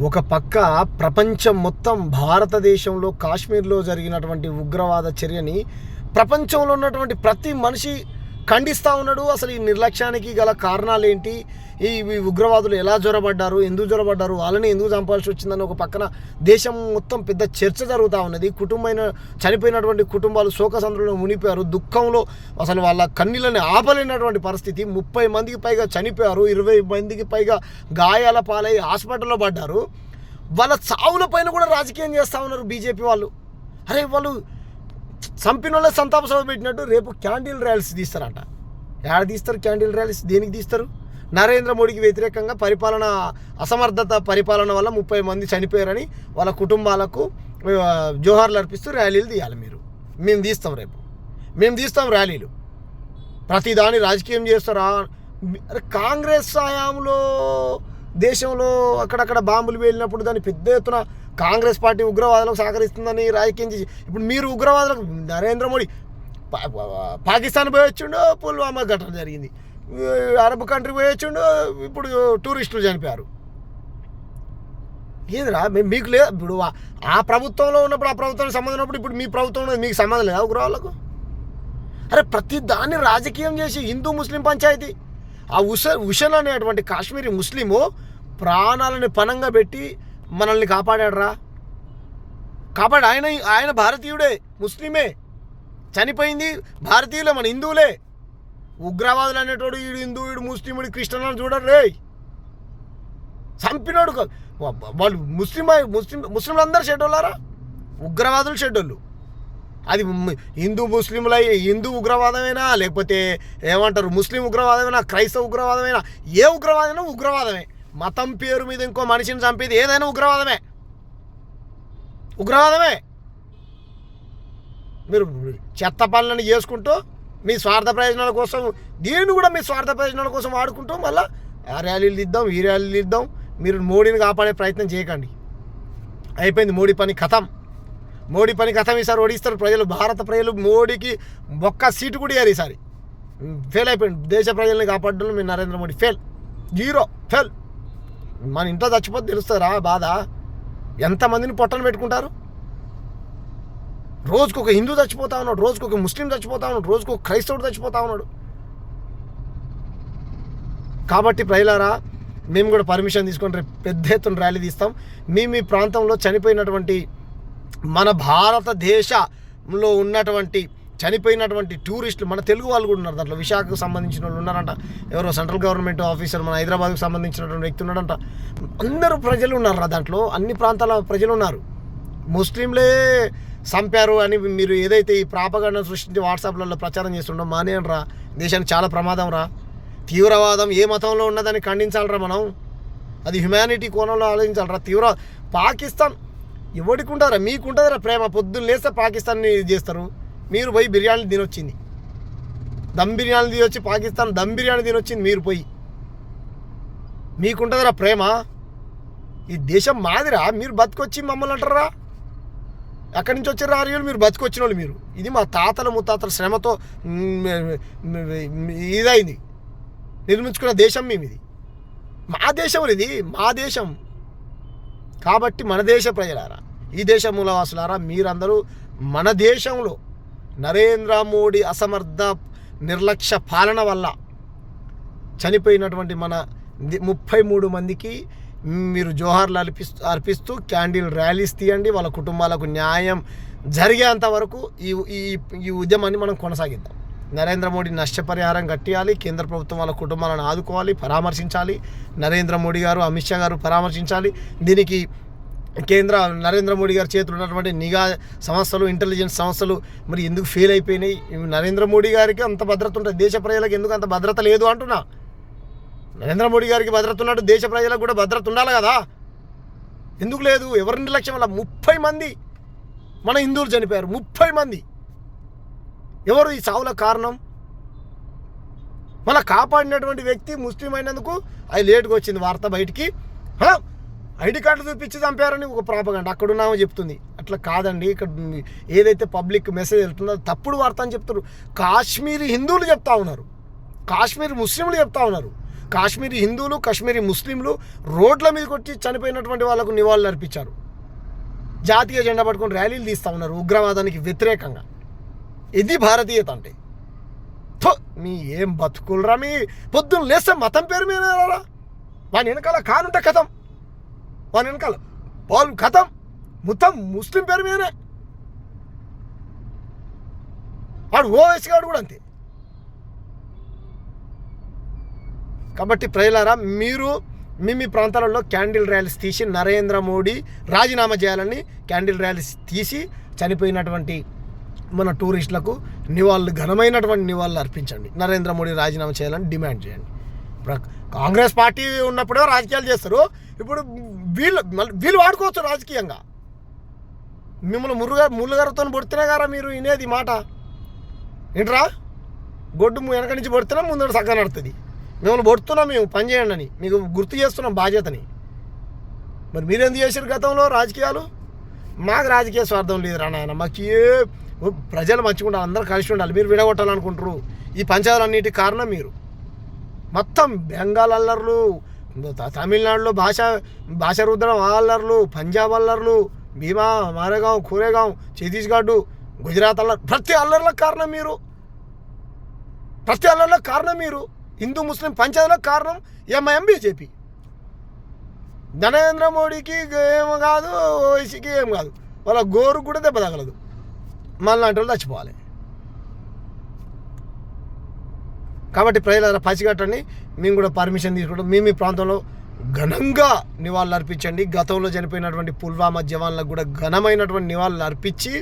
ఒక పక్క ప్రపంచం మొత్తం భారతదేశంలో కాశ్మీర్లో జరిగినటువంటి ఉగ్రవాద చర్యని ప్రపంచంలో ఉన్నటువంటి ప్రతి మనిషి ఖండిస్తూ ఉన్నాడు. అసలు ఈ నిర్లక్ష్యానికి గల కారణాలు ఏంటి ఈ ఉగ్రవాదులు ఎలా జ్వరబడ్డారు ఎందుకు జ్వరబడ్డారు వాళ్ళని ఎందుకు చంపాల్సి వచ్చిందని ఒక పక్కన దేశం మొత్తం పెద్ద చర్చ జరుగుతూ ఉన్నది. కుటుంబమైన చనిపోయినటువంటి కుటుంబాలు శోకసంద్రంలో మునిపోయారు దుఃఖంలో అసలు వాళ్ళ కన్నీళ్ళని ఆపలేనటువంటి పరిస్థితి. ముప్పై మందికి పైగా చనిపోయారు. ఇరవై మందికి పైగా గాయాల పాలై హాస్పిటల్లో పడ్డారు. వాళ్ళ చావుల పైన కూడా రాజకీయం చేస్తూ ఉన్నారు బీజేపీ వాళ్ళు. అరే వాళ్ళు చంపిన వాళ్ళ సంతాప సభ పెట్టినట్టు రేపు క్యాండిల్ ర్యాలీస్ తీస్తారంట. ఎక్కడ తీస్తారు క్యాండిల్ ర్యాలీస్? దేనికి తీస్తారు? నరేంద్ర మోడీకి వ్యతిరేకంగా పరిపాలన అసమర్థత పరిపాలన వల్ల ముప్పై మంది చనిపోయారని వాళ్ళ కుటుంబాలకు జోహార్లు అర్పిస్తూ ర్యాలీలు తీయాలి మీరు. మేము తీస్తాం రేపు. మేము తీస్తాం ర్యాలీలు. ప్రతిదాని రాజకీయం చేస్తారా? కాంగ్రెస్ హయాంలో దేశంలో అక్కడక్కడ బాంబులు వేలినప్పుడు దాన్ని పెద్ద ఎత్తున కాంగ్రెస్ పార్టీ ఉగ్రవాదులకు సహకరిస్తుందని రాజకీయం చేసి ఇప్పుడు మీరు ఉగ్రవాదులకు నరేంద్ర మోడీ పాకిస్తాన్ పోయి వచ్చిండు పుల్వామా ఘటన జరిగింది. అరబ్ కంట్రీ పోయి వచ్చిండు ఇప్పుడు టూరిస్టులు చనిపోయారు. ఏందిరా? మీకు లేదు ఇప్పుడు ఆ- ఆ ప్రభుత్వంలో ఉన్నప్పుడు ఆ ప్రభుత్వానికి సంబంధం ఉన్నప్పుడు ఇప్పుడు మీ ప్రభుత్వంలో మీకు సంబంధం లేదా ఉగ్రవాళ్ళకు అరే ప్రతి దాన్ని రాజకీయం చేసి హిందూ ముస్లిం పంచాయతీ. ఆ ఉష ఉషన్ అనేటువంటి కాశ్మీరీ ముస్లిము ప్రాణాలని పణంగా పెట్టి మనల్ని కాపాడాడరా. కాపాడు. ఆయన ఆయన భారతీయుడే ముస్లిమే. చనిపోయింది భారతీయులే మన హిందువులే. ఉగ్రవాదులు అనేటోడు ఈడు హిందూ ఈడు ముస్లిం ఈడు క్రిస్టియన్ అని చూడరు రే వాళ్ళు ముస్లిం ముస్లిం ముస్లింలు అందరు షెడ్యూళ్ళారా ఉగ్రవాదులు షెడ్యూళ్ళు అది హిందూ ముస్లింల హిందూ ఉగ్రవాదమైనా? లేకపోతే ఏమంటారు ముస్లిం ఉగ్రవాదమైనా? క్రైస్తవ ఉగ్రవాదమైనా? ఏ ఉగ్రవాదమైనా ఉగ్రవాదమే. మతం పేరు మీద ఇంకో మనిషిని చంపేది ఏదైనా ఉగ్రవాదమే. ఉగ్రవాదమే. మీరు చెత్త పనులను చేసుకుంటూ మీ స్వార్థ ప్రయోజనాల కోసం దీన్ని కూడా మీ స్వార్థ ప్రయోజనాల కోసం వాడుకుంటూ మళ్ళీ ఆ ర్యాలీలు ఇద్దాం ఈ ర్యాలీలు ఇద్దాం మీరు మోడీని కాపాడే ప్రయత్నం చేయకండి. అయిపోయింది మోడీ పని కథం. మోడీ పని కథం ఈసారి ఓడిస్తారు ప్రజలు. భారత ప్రజలు మోడీకి ఒక్క సీటు కూడా ఇయ్యారు ఈసారి. ఫెయిల్ అయిపోయింది. దేశ ప్రజల్ని కాపాడడంలో మీ Narendra Modi fail. Zero. Fail. మన ఇంట్లో చచ్చిపోతే తెలుస్తారా బాధ. ఎంతమందిని పొట్టలు పెట్టుకుంటారు? రోజుకు ఒక హిందూ చచ్చిపోతా ఉన్నాడు రోజుకు ఒక ముస్లిం చచ్చిపోతా ఉన్నాడు రోజుకు ఒక క్రైస్తవుడు చచ్చిపోతా ఉన్నాడు. కాబట్టి ప్రజలారా మేము కూడా పర్మిషన్ తీసుకొని రేపు పెద్ద ఎత్తున ర్యాలీ తీస్తాం. మీ మీ ప్రాంతంలో చనిపోయినటువంటి మన భారతదేశంలో ఉన్నటువంటి చనిపోయినటువంటి టూరిస్టులు మన తెలుగు వాళ్ళు కూడా ఉన్నారు దాంట్లో. విశాఖకు సంబంధించిన వాళ్ళు ఉన్నారంట. ఎవరో సెంట్రల్ గవర్నమెంట్ ఆఫీసర్ మన హైదరాబాద్కు సంబంధించినటువంటి వ్యక్తి ఉన్నాడంట. అందరూ ప్రజలు ఉన్నారా దాంట్లో. అన్ని ప్రాంతాల ప్రజలు ఉన్నారు. ముస్లింలే చంపారు అని మీరు ఏదైతే ఈ ప్రాపగండ సృష్టించి వాట్సాప్లలో ప్రచారం చేస్తుండో మానేయండి రా దేశానికి చాలా ప్రమాదం రా తీవ్రవాదం ఏ మతంలో ఉన్నదని ఖండించాలరా మనం. అది హ్యుమానిటీ కోణంలో ఆలోచించాలరా. తీవ్ర పాకిస్తాన్ ఎవరికి ఉంటారా మీకు ఉంటుందిరా ప్రేమ. పొద్దున్న లేస్తే పాకిస్తాన్ని చేస్తారు. మీరు పోయి బిర్యానీ తినొచ్చింది. దమ్ బిర్యానీ తినొచ్చి పాకిస్తాన్ దమ్ బిర్యానీ తినొచ్చింది మీరు పోయి. మీకుంటుందిరా ప్రేమ. ఈ దేశం మాదిరా మీరు బతికొచ్చి మమ్మల్ని అంటారా? ఎక్కడి నుంచి వచ్చారు ఆర్యులు? మీరు బతికొచ్చిన వాళ్ళు మీరు. ఇది మా తాతల ముత్తాతల శ్రమతో ఇదైంది. నిర్మించుకున్న దేశం మేము ఇది మా దేశం ఇది మా దేశం. కాబట్టి మన దేశ ప్రజలారా ఈ దేశ మూలవాసులారా మీరందరూ మన దేశంలో నరేంద్ర మోడీ అసమర్థ నిర్లక్ష్య పాలన వల్ల చనిపోయినటువంటి మన ది- ముప్పై మూడు మందికి మీరు జోహార్లు అర్పిస్తూ అర్పిస్తూ క్యాండిల్ ర్యాలీస్ తీయండి. వాళ్ళ కుటుంబాలకు న్యాయం జరిగేంత వరకు ఈ ఈ ఈ ఉద్యమాన్ని మనం కొనసాగిద్దాం. నరేంద్ర మోడీ నష్టపరిహారం కట్టియాలి. కేంద్ర ప్రభుత్వం వాళ్ళ కుటుంబాలను ఆదుకోవాలి పరామర్శించాలి. నరేంద్ర మోడీ గారు అమిత్ షా గారు పరామర్శించాలి. దీనికి కేంద్ర నరేంద్ర మోడీ గారి చేతులు ఉన్నటువంటి నిఘా సంస్థలు ఇంటెలిజెన్స్ సంస్థలు మరి ఎందుకు ఫెయిల్ అయిపోయినాయి? నరేంద్ర మోడీ గారికి అంత భద్రత ఉంటుంది దేశ ప్రజలకు ఎందుకు అంత భద్రత లేదు అంటున్నా? నరేంద్ర మోడీ గారికి భద్రత ఉన్నట్టు దేశ ప్రజలకు కూడా భద్రత ఉండాలి కదా? ఎందుకు లేదు? ఎవరి నిర్లక్ష్యం వల్ల? ముప్పై మంది మన హిందువులు చనిపోయారు. ముప్పై మంది. ఎవరు ఈ చావుల కారణం? మళ్ళీ కాపాడినటువంటి వ్యక్తి ముస్లిం అయినందుకు అది లేటుగా వచ్చింది వార్త బయటికి. హ? ఐడి కార్డు చూపించి చంపారని ఒక ప్రాపగంట అక్కడున్నామో చెప్తుంది. అట్లా కాదండి. ఇక్కడ ఏదైతే పబ్లిక్ మెసేజ్ వెళ్తుందో అది తప్పుడు వార్త అని చెప్తారు. కాశ్మీరీ హిందువులు చెప్తా ఉన్నారు. కాశ్మీర్ ముస్లింలు చెప్తా ఉన్నారు. కాశ్మీరీ హిందువులు కాశ్మీరీ ముస్లింలు రోడ్ల మీదకి వచ్చి చనిపోయినటువంటి వాళ్ళకు నివాళులు అర్పించారు. జాతీయ జెండా పట్టుకొని ర్యాలీలు తీస్తూ ఉన్నారు ఉగ్రవాదానికి వ్యతిరేకంగా. ఇది భారతీయత అంటే. మీ ఏం బతుకులరా మీ? పొద్దున్న లేస్తే మతం పేరు మీద రా వాని వెనకాల కానుంటే కథం. వాని వెనకాల వాళ్ళు కథం మొత్తం ముస్లిం పేరు మీదనే. వాడు ఓఎస్ గాడు కూడా అంతే. కాబట్టి ప్రజలారా మీరు మీ మీ ప్రాంతాలలో క్యాండిల్ ర్యాలీస్ తీసి నరేంద్ర మోడీ రాజీనామా చేయాలని క్యాండిల్ ర్యాలీస్ తీసి చనిపోయినటువంటి మన టూరిస్టులకు నివాళులు ఘనమైనటువంటి నివాళులు అర్పించండి. నరేంద్ర మోడీ రాజీనామా చేయాలని డిమాండ్ చేయండి. ఇప్పుడు కాంగ్రెస్ పార్టీ ఉన్నప్పుడే రాజకీయాలు చేస్తారు. ఇప్పుడు వీళ్ళు మళ్ళీ వీళ్ళు వాడుకోవచ్చు రాజకీయంగా. మిమ్మల్ని మురుగా ముళ్ళుగారితో పొడితేనే గారా మీరు వినేది మాట? ఏంట్రా? గొడ్డు వెనక నుంచి పొడితేనే ముందు సగ్గ నడుతుంది. మిమ్మల్ని పొడుతున్నాం మేము పని చేయండి అని. మీకు గుర్తు చేస్తున్నాం బాధ్యతని. మరి మీరు ఎందుకు చేశారు గతంలో రాజకీయాలు? మాకు రాజకీయ స్వార్థం లేదురా నాయన. మాకు ఏ ప్రజలు మంచిగా ఉండాలి అందరూ కలిసి ఉండాలి. మీరు విడగొట్టాలనుకుంటారు ఈ పంచాలన్నిటి కారణం మీరు. మొత్తం బెంగాల్ అల్లర్లు తమిళనాడులో భాష భాష రుద్ర అల్లర్లు పంజాబ్ అల్లర్లు భీమా మారేగాం కోరేగాం ఛత్తీస్గఢ్ గుజరాత్ అల్లర్ ప్రతి అల్లర్లకు కారణం మీరు. ప్రతి అల్లర్లకు కారణం మీరు. హిందూ ముస్లిం పంచాయతీలకు కారణం ఎంఐఎం బీజేపీ నరేంద్ర మోడీకి ఏం కాదు ఓవైసీకి ఏం కాదు. వాళ్ళ గోరు కూడా దెబ్బ తగలదు. మళ్ళీ వాళ్ళు చచ్చిపోవాలి. కాబట్టి ప్రజల పసిగట్టండి. మేము కూడా పర్మిషన్ తీసుకుంటాం. మేము మీ ప్రాంతంలో ఘనంగా నివాళులు అర్పించండి గతంలో చనిపోయినటువంటి పుల్వామా జవాన్లకు కూడా ఘనమైనటువంటి నివాళులు అర్పించి